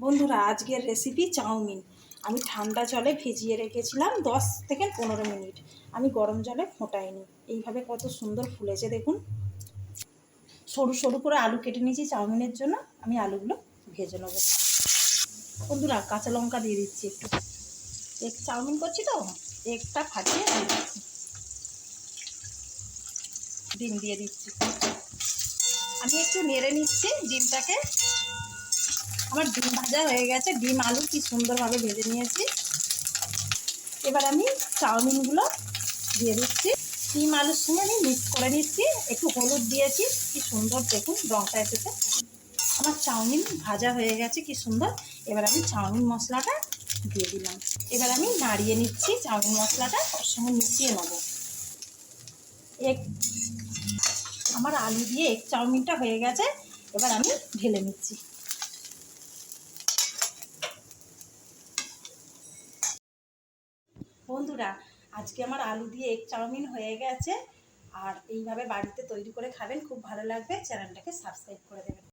বন্ধুরা, আজকের recipe chowmein. আমি ঠান্ডা জলে ভিজিয়ে রেখেছিলাম দশ থেকে পনেরো মিনিট। আমি গরম জলে ফোটাইনি। এইভাবে কত সুন্দর ফুলেছে দেখুন। সরু সরু করে আলু কেটে নিয়েছি চাউমিনের জন্য। আমি আলুগুলো ভেজে নেব। বন্ধুরা, কাঁচা লঙ্কা দিয়ে দিচ্ছি একটু। এক চাউমিন করছি তো, একটা ফাটিয়ে দিয়ে দিচ্ছি। ডিম দিয়ে দিচ্ছি। আমি একটু নেড়ে নিচ্ছি ডিমটাকে। আমার ডিম ভাজা হয়ে গেছে। ডিম, আলু কি সুন্দরভাবে ভেজে নিয়েছি। এবার আমি চাউমিনগুলো দিয়ে দিচ্ছি। ডিম, আলুর সঙ্গে আমি মিক্স করে নিচ্ছি। একটু হলুদ দিয়েছি। কি সুন্দর দেখুন রঙটা এসেছে। আমার চাউমিন ভাজা হয়ে গেছে, কি সুন্দর। এবার আমি চাউমিন মশলাটা দিয়ে দিলাম। এবার আমি নাড়িয়ে নিচ্ছি চাউমিন মশলাটা, ওর সঙ্গে মিশিয়ে নেব। এক, আমার আলু দিয়ে এক চাউমিনটা হয়ে গেছে। এবার আমি ঢেলে নিচ্ছি। বন্ধুরা, আজকে আমার আলু দিয়ে এগ চাউমিন হয়ে গেছে। আর এইভাবে বাড়িতে তৈরি করে খাবেন, খুব ভালো লাগবে। চ্যানেলটাকে সাবস্ক্রাইব করে দেবেন।